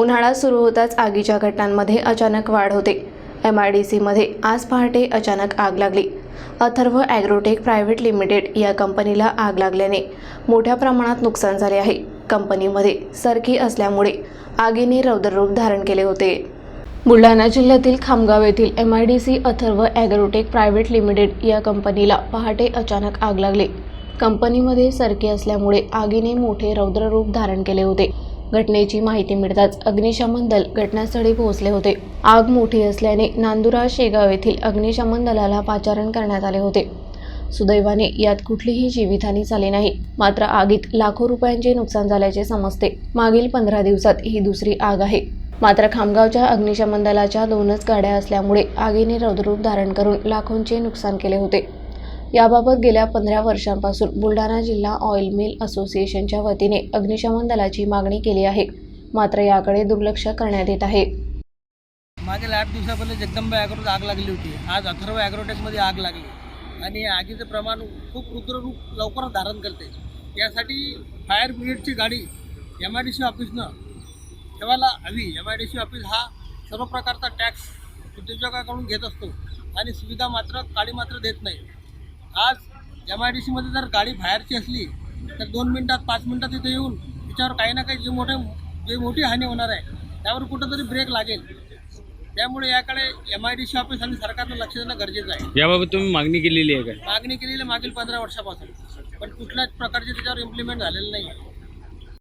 उन्हाळा सुरू होताच आगीच्या घटनांमध्ये अचानक वाढ होते. एम आय डी सीमध्ये आज पहाटे अचानक आग लागली. अथर्व ॲग्रोटेक प्रायव्हेट लिमिटेड या कंपनीला आग लागल्याने मोठ्या प्रमाणात नुकसान झाले आहे. कंपनीमध्ये सरकी असल्यामुळे आगीने रौद्ररूप धारण केले होते. बुलढाणा जिल्ह्यातील खामगाव येथील M I D C Atharva Agrotech private limited या कंपनीला पहाटे अचानक आग लागली. कंपनीमध्ये सरकी असल्यामुळे आगीने मोठे रौद्ररूप धारण केले होते. घटनेची माहिती मिळताच अग्निशमन दल घटनास्थळी पोहोचले होते. आग मोठी असल्याने नांदुरा शेगाव येथील अग्निशमन दलाला पाचारण करण्यात आले होते. सुदैवाने यात कुठलीही जीवितहानी झाली नाही मात्र आगीत लाखो रुपयांचे नुकसान झाल्याचे समजते. मागील पंधरा दिवसात ही दुसरी आग आहे. मात्र खामगावच्या अग्निशमन दलाच्या दोनच गाड्या असल्यामुळे आगीने रौद्ररूप धारण करून लाखोंचे नुकसान केले होते. याबाबत गेल्या पंधरा वर्षांपासून बुलढाणा जिल्हा ऑइल मिल असोसिएशनच्या वतीने अग्निशमन दलाची मागणी केली आहे. मात्र याकडे दुर्लक्ष करण्यात येत आहे. मागील आठ दिवसापहिले जगदंबा ॲग्रोत आग लागली होती. आज अथर्व ॲग्रोटेकमध्ये आग लागली. आणि आगीचं प्रमाण खूप रुद्ररूप लवकरच धारण करते. यासाठी फायर ब्रिगेडची गाडी एम आय डी सी ऑफिसनं ठेवायला हवी. M I D C office हा सर्व प्रकारचा टॅक्स उद्योजकाकडून घेत असतो. आणि सुविधा मात्र गाडी मात्र देत नाही. आज एम आय डी सीमध्ये जर गाडी फायरची असली तर दोन मिनटात पाच मिनटात तिथे येऊन तिच्यावर काही ना काही जे मोठे जे मोठी हानी होणार आहे त्यावर कुठंतरी ब्रेक लागेल. त्यामुळे याकडे M I D C office आणि सरकारनं लक्ष देणं गरजेचं आहे. याबाबत तुम्ही मागणी केलेली आहे का? मागणी केलेली मागील पंधरा वर्षापासून. पण कुठल्याच प्रकारचे त्याच्यावर इम्प्लिमेंट झालेलं नाही आहे